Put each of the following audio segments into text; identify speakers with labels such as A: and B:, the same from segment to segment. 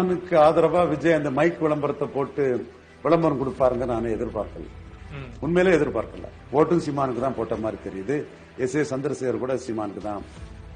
A: சீமானுக்கு ஆதரவா விஜய் அந்த மைக் விளம்பரத்தை போட்டு விளம்பரம் கொடுப்பாருங்க நான் எதிர்பார்க்கல. உண்மையிலே எதிர்பார்க்கல. ஓட்டும் சீமானுக்கு தான் போட்ட மாதிரி தெரியுது. எஸ் ஏ சந்திரசேகர் கூட சீமானுக்கு தான்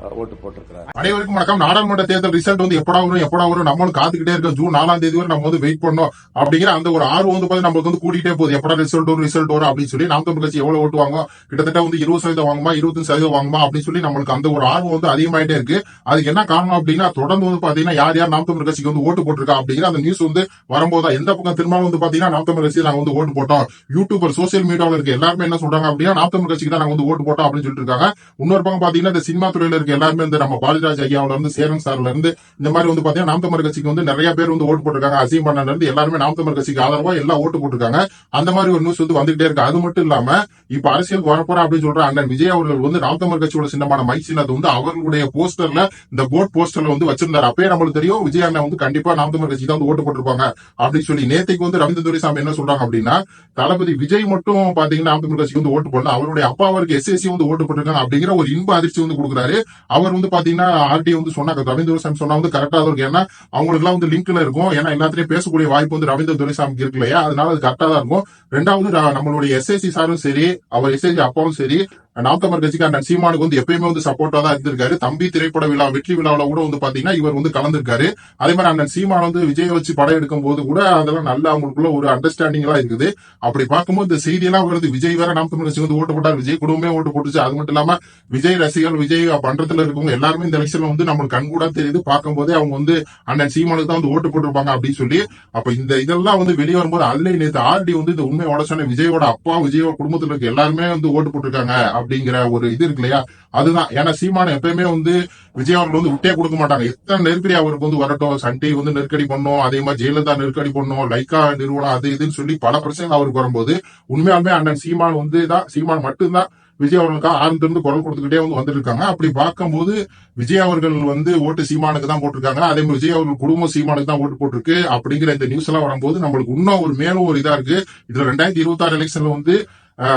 A: ஓட்டு போட்டிருக்கிறார்.
B: அனைவருக்கும் வணக்கம். நாடாளுமன்ற தேர்தல் ரிசல்ட் வந்து எப்படா வரும் எப்படா வரும்? நம்மளும் காத்துக்கிட்டே இருக்கோம். ஜூன் நாலாம் தேதி வரை நம்ம வந்து வெயிட் பண்ணோம். அப்படிங்கிற அந்த ஒரு ஆர்வம் வந்து பாத்தீங்கன்னா நம்மளுக்கு வந்து கூட்டிகிட்டே போகுது. எப்படா ரிசல்ட் வரும் ரிசல்ட் வரும் அப்படின்னு சொல்லி நாம் தமிழ் கட்சி எவ்வளவு ஓட்டு வாங்குவோம்? கிட்டத்தட்ட வந்து இருபது சதவீதம் வாங்குமா இருபத்தஞ்சு சதவீதம் வாங்குமா அப்படின்னு சொல்லி நம்மளுக்கு அந்த ஒரு ஆர்வம் வந்து அதிகமாயிட்டே இருக்கு. அதுக்கு என்ன காரணம் அப்படின்னா தொடர்ந்து வந்து பாத்தீங்கன்னா யார் யார் நாம் தமிழ் கட்சிக்கு வந்து ஓட்டு போட்டிருக்கா அப்படிங்கிற அந்த நியூஸ் வந்து வரும்போது எந்த பக்கம் திரும்ப வந்து பாத்தீங்கன்னா நாம் தமிழ் கட்சி நாங்க வந்து ஓட்டு போட்டோம். யூடியூபர் சோசியல் மீடியாவில் இருக்க. எல்லாருமே என்ன சொல்றாங்க அப்படின்னா நாம் தமிழ் கட்சிக்கு தான் நாங்க வந்து ஓட்டு போட்டோம் அப்படின்னு சொல்லிட்டு இருக்காங்க. இன்னொரு பக்கம் பாத்தீங்கன்னா இந்த சினிமா துறையில இருக்க எல்லாருமே இந்த நம்ம பாலிராஜ் ஐயாவுல இருந்து சேரன் சார்ல இருந்து இந்த மாதிரி வந்து பாத்தீங்கன்னா நாம் கட்சிக்கு வந்து நிறைய பேர் வந்து ஓட்டு போட்டிருக்காங்க. அசீம் பண்ணல இருந்து எல்லாருமே நாம் கட்சிக்கு ஆதரவா எல்லாம் ஓட்டு போட்டிருக்காங்க. அந்த மாதிரி ஒரு நியூஸ் வந்து வந்துகிட்டே இருக்கு. அது மட்டும் இல்லாம இப்ப அரசியல் வரப்போற அப்படின்னு சொல்ற அண்ணன் விஜய் அவர்கள் வந்து நாம் தமிழ் கட்சியோட சின்னமான மைக் வந்து அவர்களுடைய போஸ்டர்ல இந்த போர்ட் போஸ்டர்ல வந்து வச்சிருந்தாரு. அப்பயே நம்மளுக்கு தெரியும் விஜய் அண்ணன் வந்து கண்டிப்பா நாம் தமிழ் கட்சி தான் வந்து ஓட்டு போட்டிருப்பாங்க அப்படின்னு சொல்லி நேத்தைக்கு வந்து ரவீந்திர துரைசாமி என்ன சொல்றாங்க அப்படின்னா தளபதி விஜய் மட்டும் பாத்தீங்கன்னா நாம் தமிழ் கட்சிக்கு வந்து ஓட்டு போடல. அவருடைய அப்பா அவருக்கு எஸ்எஸ்சி வந்து ஓட்டு போட்டிருக்காங்க அப்படிங்கிற ஒரு இன்ப அதிர்ச்சி வந்து கொடுக்குறாரு. அவர் வந்து பாத்தீங்கன்னா ஆர்டி வந்து சொன்னாங்க ரவீந்திர துரைசாமி சொன்னா வந்து கரெக்டா தான் இருக்கும். ஏன்னா அவங்களுக்கு எல்லாம் வந்து லிங்க்ல இருக்கும். ஏன்னா எல்லாத்திலயும் பேசக்கூடிய வாய்ப்பு வந்து ரவீந்திர துரைசாமிக்கு இருக்கு இல்லையா? அதனால அது கரெக்டா தான் இருக்கும். ரெண்டாவது நம்மளுடைய எஸ்எஸ்சி சாரும் சரி அவர் எஸ்எஸ்சி அப்பாவும் சரி நாம் தமிழ் கட்சிக்கு சீமானுக்கு வந்து எப்பயுமே வந்து சப்போர்ட்டா தான் இருந்திருக்காரு. தம்பி திரைப்பட விழா வெற்றி விழாவில கூட வந்து பாத்தீங்கன்னா இவர் வந்து கலந்திருக்காரு. அதே மாதிரி அண்ணன் சீமான் வந்து விஜய் வச்சு படம் எடுக்கும் போது கூட அதெல்லாம் நல்ல அவங்களுக்குள்ள ஒரு அண்டர்ஸ்டாண்டிங் எல்லாம் இருக்குது. அப்படி பார்க்கும்போது இந்த செய்தி எல்லாம் வருது. விஜய் வேற நாம் தமிழ் கட்சி வந்து ஓட்டு போட்டார். விஜய் குடும்பமே ஓட்டு போட்டுச்சு. அது மட்டும் இல்லாம விஜய் ரசிகர்கள் விஜய் பண்றதுல இருக்கவங்க எல்லாருமே இந்த எலெக்ஷன்ல வந்து நம்மளுக்கு கண்கூடா தெரியுது. பார்க்கும்போதே அவங்க வந்து அண்ணன் சீமானுக்கு தான் வந்து ஓட்டு போட்டிருப்பாங்க அப்படின்னு சொல்லி அப்ப இந்த இதெல்லாம் வந்து வெளியே வரும்போது அதுல நேற்று ஆர்டி வந்து இந்த உண்மை உடச்சோன்னே விஜயோட அப்பா விஜயோட குடும்பத்துல இருக்க எல்லாருமே வந்து ஓட்டு போட்டிருக்காங்க. அப்படிங்கிற ஒரு இது இருக்கு இல்லையா? அதுதான். ஏன்னா சீமான் எப்பயுமே வந்து விஜய் அவர்கள் வந்து விட்டே கொடுக்க மாட்டாங்க. எத்தனை நெருக்கடி அவருக்கு வந்து வரட்டும். சண்டை வந்து நெருக்கடி பண்ணும். அதே மாதிரி ஜெயலலிதா நெருக்கடி பண்ணும். லைக்கா நிறுவனம் அது இதுன்னு சொல்லி பல பிரச்சனைகள் அவருக்கு வரும்போது உண்மையாலுமே அண்ணன் சீமான் வந்து தான் சீமான் மட்டும்தான் விஜய் அவர்களுக்காக ஆரம்பத்திலிருந்து குரல் கொடுத்துக்கிட்டே வந்து வந்திருக்காங்க அப்படி பார்க்கும்போது விஜய் அவர்கள் வந்து ஓட்டு சீமானுக்கு தான் போட்டிருக்காங்க. அதே மாதிரி விஜய் அவர்கள் குடும்பம் சீமானுக்கு தான் ஓட்டு போட்டிருக்கு. அப்படிங்கிற இந்த நியூஸ் எல்லாம் வரும்போது நம்மளுக்கு இன்னும் ஒரு மேலும் ஒரு இதா இருக்கு. இதுல ரெண்டாயிரத்தி இருபத்தி ஆறு எலெக்ஷன்ல வந்து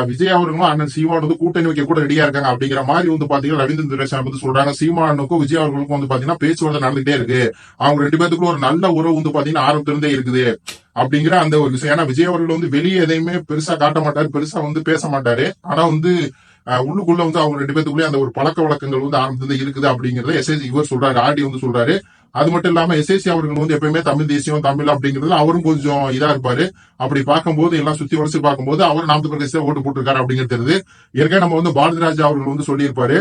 B: விஜய் அவர்களும் அண்ணன் சீமான் வந்து கூட்டணி வைக்க கூட ரெடியா இருக்காங்க அப்படிங்கிற மாதிரி வந்து பாத்தீங்கன்னா ரவீந்திர துரைசாமி வந்து சொல்றாங்க. சீமானுக்கும் விஜய் அவர்களுக்கும் வந்து பாத்தீங்கன்னா பேச்சுவார்த்தை நடந்துகிட்டே இருக்கு. அவங்க ரெண்டு பேத்துக்குள்ள ஒரு நல்ல உறவு வந்து பாத்தீங்கன்னா ஆரம்பத்திலிருந்தே இருக்குது. அப்படிங்கிற அந்த ஒரு விஷயம். ஏன்னா விஜய் அவர்கள் வந்து வெளியே எதையுமே பெருசா காட்ட மாட்டாரு பெருசா வந்து பேச மாட்டாரு. ஆனா வந்து உள்ளுக்குள்ள வந்து அவங்க ரெண்டு பேத்துக்குள்ளே அந்த ஒரு பழக்க வழக்கங்கள் வந்து ஆரம்பத்துல இருக்குது அப்படிங்கறத எஸ்எஸ்சி இவர் சொல்றாரு. ஆர்டி வந்து சொல்றாரு. அது மட்டும் இல்லாம எஸ்எஸ்சி அவர்கள் வந்து எப்பயுமே தமிழ் தேசியம் தமிழ் அப்படிங்கிறதுல அவரும் கொஞ்சம் இதா இருப்பாரு. அப்படி பார்க்கும்போது எல்லாம் சுத்தி வரிசை பார்க்கும்போது அவர் நாம் பிரதேச ஓட்டு போட்டிருக்காரு அப்படிங்கிறது தெரியுது. ஏற்கனவே நம்ம வந்து பாரதிராஜா அவர்கள் வந்து சொல்லியிருப்பாரு.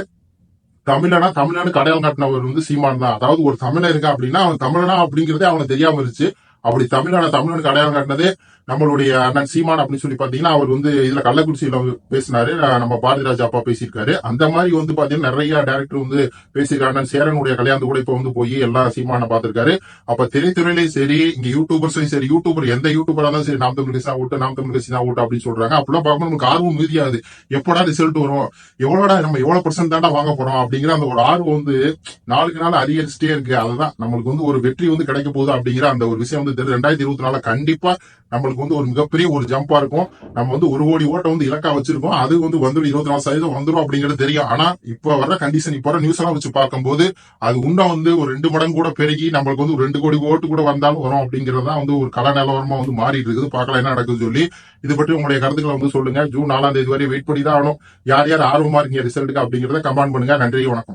B: தமிழனா தமிழ்நாடு கடையாளம் காட்டினவர் வந்து சீமான் தான். அதாவது ஒரு தமிழன் இருக்கா அப்படின்னா அவன் தமிழனா அப்படிங்கிறதே அவனுக்கு தெரியாம இருந்துச்சு. அப்படி தமிழ்நாடு தமிழனுக்கு அடையாளம் காட்டினதே நம்மளுடைய அண்ணன் சீமான் அப்படின்னு சொல்லி பாத்தீங்கன்னா அவர் வந்து இதுல கள்ளக்குறிச்சியில பேசினாரு. நம்ம பாரதிராஜா அப்பா பேசியிருக்காரு. அந்த மாதிரி வந்து பாத்தீங்கன்னா நிறைய டேரக்டர் வந்து பேசியிருக்காரு. அண்ணன் சேரனுடைய கல்யாணத்து கூட இப்ப வந்து போய் எல்லா சீமான பாத்திருக்காரு அப்ப திரைத்துறையிலையும் சரி இங்க யூடியூபர்ஸையும் சரி யூடியூபர் எந்த யூடியூபரா இருந்தாலும் சரி நாம் தமிழ் கட்சி தான் ஓட்டு நாம் தமிழ் கட்சி தான் ஓட்டு அப்படின்னு சொல்றாங்க. அப்படிலாம் பார்க்கும்போது நமக்கு ஆர்வம் மீதியாது எப்படா ரிசல்ட் வரும்? எவ்வளோடா நம்ம எவ்வளவு பர்சன்ட் தாண்டா வாங்க போறோம்? அப்படிங்கிற அந்த ஒரு ஆர்வம் வந்து நாளுக்கு நாள் அதிகரிச்சுட்டே இருக்கு. அதுதான் நம்மளுக்கு வந்து ஒரு வெற்றி வந்து கிடைக்க போகுது அப்படிங்கிற அந்த ஒரு விஷயம் வந்து தெரியுது ரெண்டாயிரத்தி இருபத்தி நாலு கண்டிப்பா நம்மளுக்கு வந்து ஒரு மிகப்பெரிய ஒரு ஜம்பா இருக்கும். நம்ம வந்து ஒரு கோடி ஓட்டை வந்து இலக்கா வச்சிருக்கோம். அது வந்து வந்துடும். இருபத்தி நாலு சதவீதம் வந்துடும் அப்படிங்கிறது தெரியும். ஆனா இப்ப வர கண்டிஷன் இப்ப வர நியூஸ் எல்லாம் வச்சு பார்க்கும்போது அது உண்டா வந்து ஒரு ரெண்டு மடங்கு கூட பெருகி நம்மளுக்கு வந்து ஒரு ரெண்டு கோடி ஓட்டு கூட வந்தாலும் வரும் அப்படிங்கறதுதான் வந்து ஒரு கல நிலவரமா வந்து மாறிட்டு இருக்குது. பார்க்கலாம் என்ன நடக்குதுன்னு சொல்லி. இது பற்றி உங்களுடைய கருத்துக்களை வந்து சொல்லுங்க. ஜூன் நாலாம் தேதி வரை வெயிட் பண்ணி தான் ஆகணும். யார் யார் ஆர்வமா இருக்கீங்க ரிசல்ட்டுக்கு அப்படிங்கறத கமெண்ட் பண்ணுங்க. நன்றி வணக்கம்.